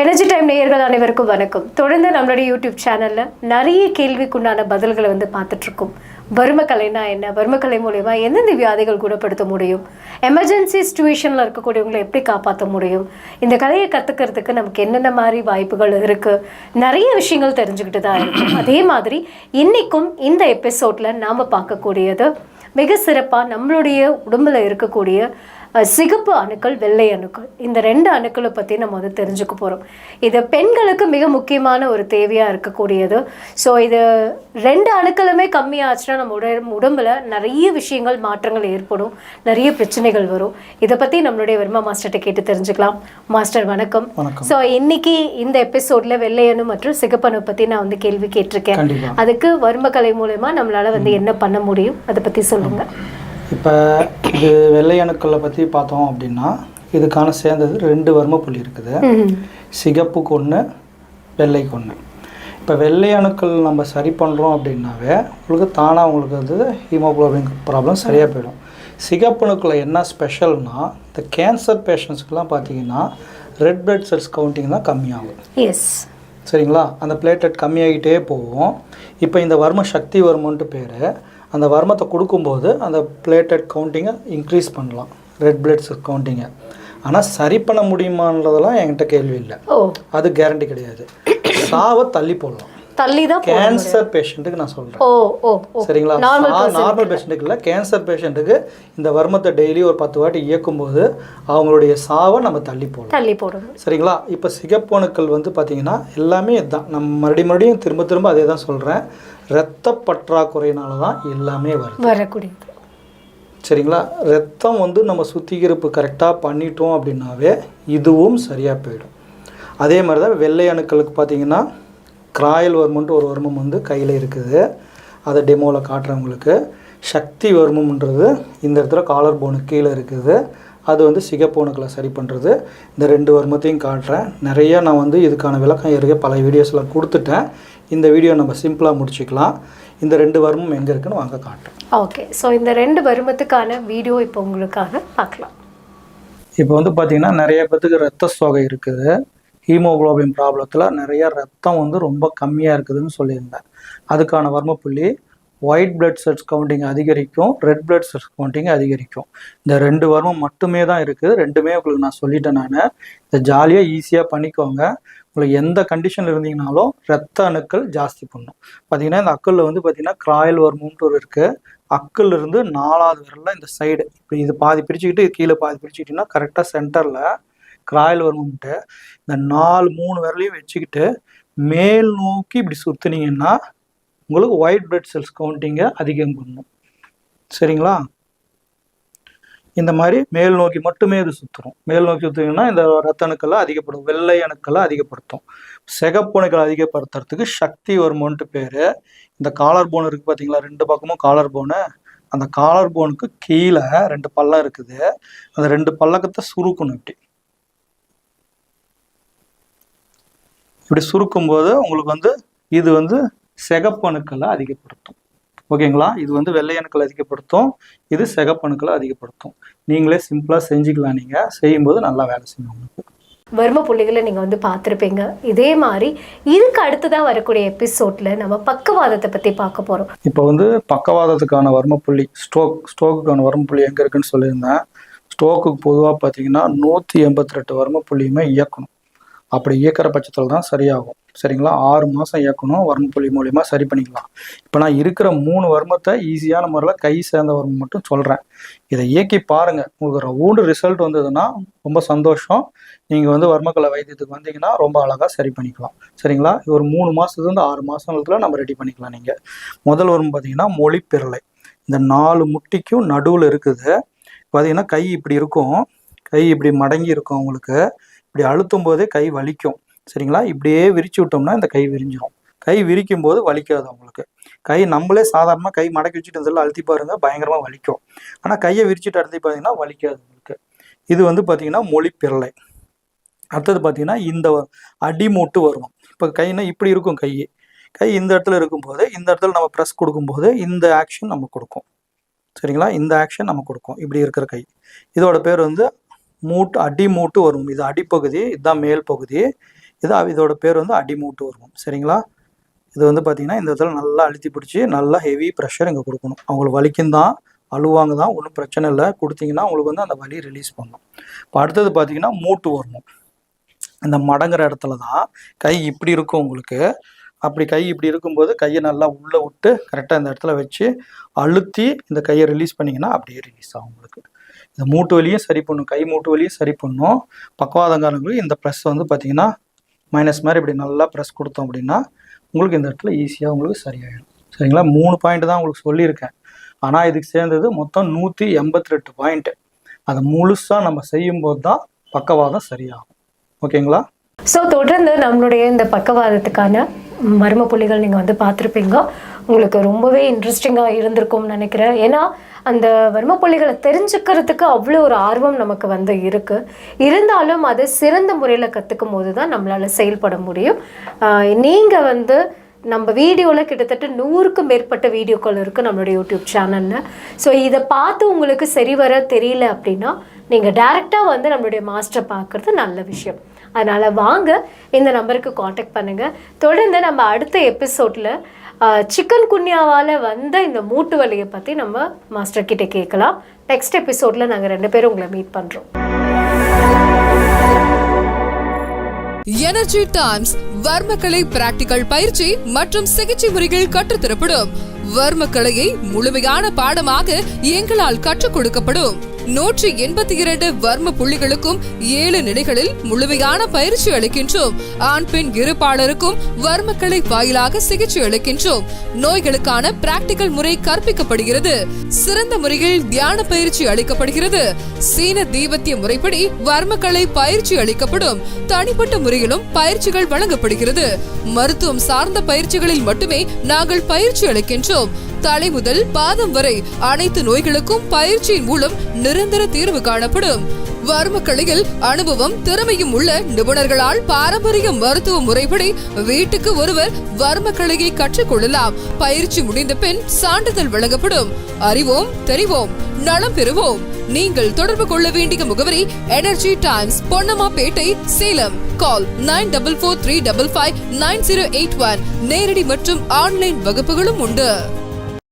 Energy time நேயர்கள் அனைவருக்கும் வணக்கம். தொடர்ந்து நம்மளுடைய யூடியூப் சேனலில் நிறைய கேள்விக்குண்டான பதில்களை வந்து பார்த்துட்ருக்கோம். வறுமக்கலைனா என்ன? வறுமக்கலை மூலயமா எந்தெந்த வியாதிகள் குணப்படுத்த முடியும்? எமர்ஜென்சி சுச்சுவேஷனில் இருக்கக்கூடியவங்களை எப்படி காப்பாற்ற முடியும்? இந்த கலையை கற்றுக்கிறதுக்கு நமக்கு என்னென்ன மாதிரி வாய்ப்புகள் இருக்குது நிறைய விஷயங்கள் தெரிஞ்சுக்கிட்டு தான் இருக்கும். அதே மாதிரி இன்றைக்கும் இந்த எபிசோடில் நாம் பார்க்கக்கூடியது மிக சிறப்பாக நம்மளுடைய உடம்புல இருக்கக்கூடிய சிகப்பு அணுக்கள் வெள்ளை அணுக்கள். இந்த ரெண்டு அணுக்களை பற்றி நம்ம வந்து தெரிஞ்சுக்க போகிறோம் இது பெண்களுக்கு மிக முக்கியமான ஒரு தேவையாக இருக்கக்கூடியது. ஸோ இது ரெண்டு அணுக்களுமே கம்மியாச்சுன்னா நம்ம உட உடம்புல நிறைய விஷயங்கள் மாற்றங்கள் ஏற்படும். நிறைய பிரச்சனைகள் வரும். இதை பற்றி நம்மளுடைய வர்மா மாஸ்டர்கிட்ட கேட்டு தெரிஞ்சுக்கலாம். மாஸ்டர் வணக்கம். ஸோ இன்னைக்கு இந்த எபிசோட்ல வெள்ளையணு மற்றும் சிகப்பணு பற்றி நான் வந்து கேள்வி கேட்டிருக்கேன். அதுக்கு வர்மக்கலை மூலயமா நம்மளால வந்து என்ன பண்ண முடியும்? அதை பற்றி சொல்லுங்க. இப்போ இது வெள்ளை அணுக்களை பற்றி பார்த்தோம் அப்படின்னா இதுக்கான சேர்ந்தது ரெண்டு வர்ம புள்ளி இருக்குது. ம். சிகப்புக்கு ஒன்று வெள்ளைக்கு ஒன்று இப்போ வெள்ளை அணுக்கள் நம்ம சரி பண்ணுறோம் அப்படின்னாவே உங்களுக்கு தானாக உங்களுக்கு வந்து ஹீமோகுளோபின் ப்ராப்ளம் சரியாக போயிடும். சிகப்பணுக்களை என்ன ஸ்பெஷல்னா இந்த கேன்சர் பேஷண்ட்ஸ்க்குலாம் பார்த்தீங்கன்னா ரெட் பிளட் செல்ஸ் கவுண்டிங் தான் கம்மியாகும். எஸ் சரிங்களா? அந்த பிளேட்டட் கம்மியாகிட்டே போகும். இப்போ இந்த வர்ம சக்தி வர்மன்ட்டு பேர் அந்த வர்மத்தை கொடுக்கும்போது அந்த பிளேட்டட் கவுண்டிங்கை இன்க்ரீஸ் பண்ணலாம். ரெட் பிளட் செல் கவுண்டிங்கை ஆனால் சரி பண்ண முடியுமான்றதெல்லாம் என்கிட்ட கேள்வி இல்லை. அது கேரண்டி கிடையாது. சாவை தள்ளி போடலாம். தள்ளி தான் கேன்சர் பேஷண்ட்டுக்கு நான் சொல்கிறேன் ஓ ஓ சரிங்களா? நார்மல் பேஷண்ட்டுக்கு இல்லை கேன்சர் பேஷண்ட்டுக்கு இந்த வர்மத்தை டெய்லி ஒரு பத்து வாட்டி இயக்கும்போது அவங்களுடைய சாவை நம்ம தள்ளி போடலாம் தள்ளி போடணும். சரிங்களா? இப்போ சிகப்பணுக்கள் வந்து பார்த்தீங்கன்னா எல்லாமே இதுதான் நம்ம மறுபடியும் மறுபடியும் திரும்ப திரும்ப அதே தான் சொல்கிறேன் இரத்த பற்றாக்குறையினால தான் எல்லாமே வருது. வரக்கூடியது. சரிங்களா? ரத்தம் வந்து நம்ம சுத்திகரிப்பு கரெக்டாக பண்ணிட்டோம் அப்படின்னாவே இதுவும் சரியாக போயிடும். அதே மாதிரி தான் வெள்ளை அணுக்களுக்கு பார்த்தீங்கன்னா கிராயல் வர்மன்ட்டு ஒரு வர்மம் வந்து கையில் இருக்குது. அதை டெமோவில் காட்டுறவங்களுக்கு சக்தி வர்மம்ன்றது இந்த இடத்துல காலர் போனுக்கு கீழே இருக்குது. அது வந்து சிகப்போனுக்களை சரி பண்ணுறது இந்த ரெண்டு வர்மத்தையும் காட்டுறேன். நிறைய நான் வந்து இதுக்கான விளக்கம் ஏற்கனவே பல வீடியோஸில் கொடுத்துட்டேன். இந்த வீடியோ நம்ம சிம்பிளாக முடிச்சுக்கலாம். இந்த ரெண்டு வர்மம் எங்கே இருக்குன்னு வாங்க காட்டுறேன். ஓகே ஸோ இந்த ரெண்டு வருமத்துக்கான வீடியோ இப்போ உங்களுக்காக பார்க்கலாம். இப்போ வந்து பார்த்தீங்கன்னா நிறைய பேத்துக்கு ரத்த சோகை இருக்குது. ஹீமோகுளோபின் ப்ராப்ளத்தில் நிறைய ரத்தம் வந்து ரொம்ப கம்மியாக இருக்குதுன்னு சொல்லியிருந்தேன் அதுக்கான வர்மப்புள்ளி ஒயிட் பிளட் செல்ஸ் கவுண்டிங் அதிகரிக்கும் ரெட் பிளட் செல்ஸ் கவுண்டிங் அதிகரிக்கும். இந்த ரெண்டு வர்மம் மட்டுமே தான் இருக்குது. ரெண்டுமே உங்களுக்கு நான் சொல்லிட்டேன் நான். இதை ஜாலியாக ஈஸியாக பண்ணிக்கோங்க. உங்களுக்கு எந்த கண்டிஷனில் இருந்தீங்கனாலும் ரத்த அணுக்கள் ஜாஸ்தி பண்ணும். பார்த்தீங்கன்னா இந்த அக்கல்ல வந்து பார்த்தீங்கன்னா கிராயல் வர்மம்ன்ட்டு ஒரு இருக்குது அக்கில் இருந்து நாலாவது விரலில் இந்த சைடு இப்படி இது பாதி பிரிச்சுக்கிட்டு கீழே பாதி பிரிச்சுக்கிட்டிங்கன்னா கரெக்டாக சென்டரில் கிராயல் வரும்ட்டு இந்த நாலு மூணு விரலையும் வச்சுக்கிட்டு மேல் நோக்கி இப்படி சுற்றுனீங்கன்னா உங்களுக்கு ஒயிட் பிளட் செல்ஸ் கவுண்டிங்கை அதிகம் பண்ணும். சரிங்களா? இந்த மாதிரி மேல் நோக்கி மட்டுமே இது சுற்றுறோம் மேல் நோக்கி சுற்றுனீங்கன்னா இந்த ரத்த அணுக்களை அதிகப்படும் வெள்ளை அணுக்களை அதிகப்படுத்தும். சிகப்பு அணுக்களை அதிகப்படுத்துறதுக்கு சக்தி வர்மம்ன்ட்டு பேர். இந்த காலர் போன் இருக்குது பார்த்தீங்களா ரெண்டு பக்கமும் காலர் போனு அந்த காலர் போனுக்கு கீழே ரெண்டு பள்ளம் இருக்குது. அந்த ரெண்டு பல்லக்கத்தை சுருக்கணும் இப்படி. இப்படி சுருக்கும்போது உங்களுக்கு வந்து இது வந்து சிகப்பு அணுக்களை அதிகப்படுத்தும். ஓகேங்களா? இது வந்து வெள்ளை அணுக்களை அதிகப்படுத்தும். இது சிகப்பு அணுக்களை அதிகப்படுத்தும். நீங்களே சிம்பிளாக செஞ்சுக்கலாம் நீங்கள் செய்யும்போது நல்லா வேலை செய்யும் உங்களுக்கு. வர்ம புள்ளிகளை நீங்கள் வந்து பார்த்துருப்பீங்க. இதே மாதிரி இதுக்கு அடுத்ததாக வரக்கூடிய எபிசோட்ல நம்ம பக்கவாதத்தை பற்றி பார்க்க போகிறோம் இப்போ வந்து பக்கவாதத்துக்கான வர்மப்புள்ளி ஸ்ட்ரோக் ஸ்ட்ரோக்குக்கான வர்மப்புள்ளி எங்கே இருக்குன்னு சொல்லியிருந்தேன். ஸ்ட்ரோக்குக்கு பொதுவாக பார்த்தீங்கன்னா நூற்றி எண்பத்தி ரெண்டு வர்மப்புள்ளியுமே இயக்கணும். அப்படி இயக்கிற பட்சத்தில் தான் சரியாகும். சரிங்களா? ஆறு மாதம் இயக்கணும் வர்மப்புள்ளி மூலயமா சரி பண்ணிக்கலாம். இப்போ நான் இருக்கிற மூணு வர்மத்தை ஈஸியான முறையில் கை சேர்ந்த வர்மம் மட்டும் சொல்கிறேன் இதை இயக்கி பாருங்கள் உங்களுக்கு ரவுண்டு ரிசல்ட் வந்ததுன்னா ரொம்ப சந்தோஷம். நீங்கள் வந்து வர்மக்கலை வைத்தியத்துக்கு வந்தீங்கன்னா ரொம்ப அழகாக சரி பண்ணிக்கலாம். சரிங்களா? ஒரு மூணு மாதத்துலேருந்து ஆறு மாதத்துல நம்ம ரெடி பண்ணிக்கலாம் நீங்கள் முதல் வரும் பார்த்தீங்கன்னா மொழிப்பெருளை இந்த நாலு முட்டிக்கும் நடுவில் இருக்குது. பார்த்தீங்கன்னா கை இப்படி இருக்கும். கை இப்படி மடங்கி இருக்கும் உங்களுக்கு. இப்படி அழுத்தும் போதே கை வலிக்கும். சரிங்களா? இப்படியே விரிச்சு விட்டோம்னா இந்த கை விரிஞ்சிடும் கை விரிக்கும் போது வலிக்காது உங்களுக்கு. கை நம்மளே சாதாரணமாக கை மடக்கி வச்சுட்டு இந்த அழுத்தி பாருங்க பயங்கரமாக வலிக்கும். ஆனால் கையை விரிச்சுட்டு அழுத்தி பார்த்தீங்கன்னா வலிக்காது உங்களுக்கு. இது வந்து பார்த்தீங்கன்னா மொழிப்பிரளை. அடுத்தது பார்த்தீங்கன்னா இந்த அடிமூட்டு வருவோம் இப்போ கைனா இப்படி இருக்கும் கை. கை இந்த இடத்துல இருக்கும்போது இந்த இடத்துல நம்ம ப்ரெஸ் கொடுக்கும்போது இந்த ஆக்ஷன் நம்ம கொடுக்கும். சரிங்களா? இந்த ஆக்ஷன் நம்ம கொடுக்கும். இப்படி இருக்கிற கை. இதோட பேர் வந்து மூட்டு அடி மூட்டு வரும். இது அடிப்பகுதி இதுதான் மேல் பகுதி. இது இதோட பேர் வந்து அடிமூட்டு வரும். சரிங்களா? இது வந்து பார்த்தீங்கன்னா இந்த இடத்துல நல்லா அழுத்தி பிடிச்சி நல்லா ஹெவி ப்ரெஷர் இங்கே கொடுக்கணும். அவங்களுக்கு வலிக்கும் தான் அழுவாங்க தான் ஒன்றும் பிரச்சனை இல்லை. கொடுத்தீங்கன்னா உங்களுக்கு வந்து அந்த வலி ரிலீஸ் பண்ணும். இப்போ அடுத்தது பார்த்தீங்கன்னா மூட்டு வரணும். இந்த மடங்குற இடத்துல தான் கை இப்படி இருக்கும் உங்களுக்கு. அப்படி கை இப்படி இருக்கும்போது கையை நல்லா உள்ளே விட்டு கரெக்டாக இந்த இடத்துல வச்சு அழுத்தி இந்த கையை ரிலீஸ் பண்ணிங்கன்னா அப்படியே ரிலீஸ் ஆகும் உங்களுக்கு. இந்த மூட்டு வலியும் சரி பண்ணும் கை மூட்டு வலியும் சரி பண்ணும். பக்கவாதங்காரங்களுக்கு இந்த ப்ரெஸ் வந்து பார்த்தீங்கன்னா மைனஸ் மாதிரி இப்படி நல்லா ப்ரெஸ் கொடுத்தோம் அப்படின்னா உங்களுக்கு இந்த இடத்துல ஈஸியாக உங்களுக்கு சரியாயிடும். சரிங்களா? மூணு பாயிண்ட் தான் உங்களுக்கு சொல்லியிருக்கேன். ஆனால் இதுக்கு சேர்ந்தது மொத்தம் நூற்றி எண்பத்தி ரெட்டு பாயிண்ட்டு அதை முழுசாக நம்ம செய்யும்போது தான் பக்கவாதம் சரியாகும். ஓகேங்களா? ஸோ தொடர்ந்து நம்மளுடைய இந்த பக்கவாதத்துக்கான மர்ம புள்ளிகள் நீங்கள் வந்து பார்த்துருப்பீங்க. உங்களுக்கு ரொம்பவே இன்ட்ரெஸ்டிங்காக இருந்திருக்கும்னு நினைக்கிறேன். ஏன்னா அந்த வர்ம புள்ளிகளை தெரிஞ்சுக்கிறதுக்கு அவ்வளோ ஒரு ஆர்வம் நமக்கு வந்து இருக்குது இருந்தாலும் அதை சிறந்த முறையில் கற்றுக்கும் போது தான் நம்மளால் செயல்பட முடியும். நீங்கள் வந்து நம்ம வீடியோவில் கிட்டத்தட்ட நூறுக்கும் மேற்பட்ட வீடியோக்கள் இருக்குது நம்மளுடைய யூடியூப் சேனலில். ஸோ இதை பார்த்து உங்களுக்கு சரி வர தெரியல அப்படின்னா நீங்கள் டேரெக்டாக வந்து நம்மளுடைய மாஸ்டர் பார்க்குறது நல்ல விஷயம். அதனால் வாங்க இந்த நம்பருக்கு காண்டாக்ட் பண்ணுங்கள் தொடர்ந்து நம்ம அடுத்த எபிசோடில் சிக்கன் குன்யாவால் வந்த இந்த மூட்டு வலியை பற்றி நம்ம மாஸ்டர் கிட்ட கேட்கலாம். நெக்ஸ்ட் எபிசோடில் நாங்கள் ரெண்டு பேரும் உங்களை மீட் பண்ணுறோம் எனர்ஜி டைம்ஸ் வர்மக்கலை பிராக்டிகல் பயிற்சி மற்றும் சிகிச்சை முறைகள் கற்றுத்தரப்படும். வர்மக்கலையை முழுமையான பாடமாக எங்களால் கற்றுக் கொடுக்கப்படும். நூற்றி எண்பத்தி இரண்டு வர்ம புள்ளிகளுக்கும் ஏழு நிலைகளில் முழுமையான பயிற்சி அளிக்கின்றோம். ஆண் பெண் இருப்பாளருக்கும் வர்மக்கலை வாயிலாக சிகிச்சை அளிக்கின்றோம். நோய்களுக்கான பிராக்டிகல் முறை கற்பிக்கப்படுகிறது. சிறந்த முறையில் தியான பயிற்சி அளிக்கப்படுகிறது. சீன தீபத்திய முறைப்படி வர்மக்கலை பயிற்சி அளிக்கப்படும். தனிப்பட்ட முறையிலும் பயிற்சிகள் வழங்கப்படுகிறது. மருத்துவம் சார்ந்த பயிற்சிகளில் மட்டுமே நாங்கள் பயிற்சி அளிக்கின்றோம். தலை முதல் பாதம் வரை அனைத்து நோய்களுக்கும் பயிற்சியின் மூலம் நிரந்தர தீர்வு காணப்படும். வர்மக்கலையில் அனுபவம் திறமையும் உள்ள நிபுணர்களால் பாரம்பரிய மருத்துவ முறைப்படி வீட்டுக்கு ஒருவர் வர்மக்கலையை கற்றுக்கொள்ளலாம். பயிற்சி முடிந்த பின் சான்றிதழ் வழங்கப்படும். அறிவோம் தெரிவோம் நலம் பெறுவோம். நீங்கள் தொடர்பு கொள்ள வேண்டிய முகவரி energy times Ponnammapettai Salem. Call nine double four three double five nine zero eight one நேரடி மற்றும் ஆன்லைன் வகுப்புகளும் உண்டு.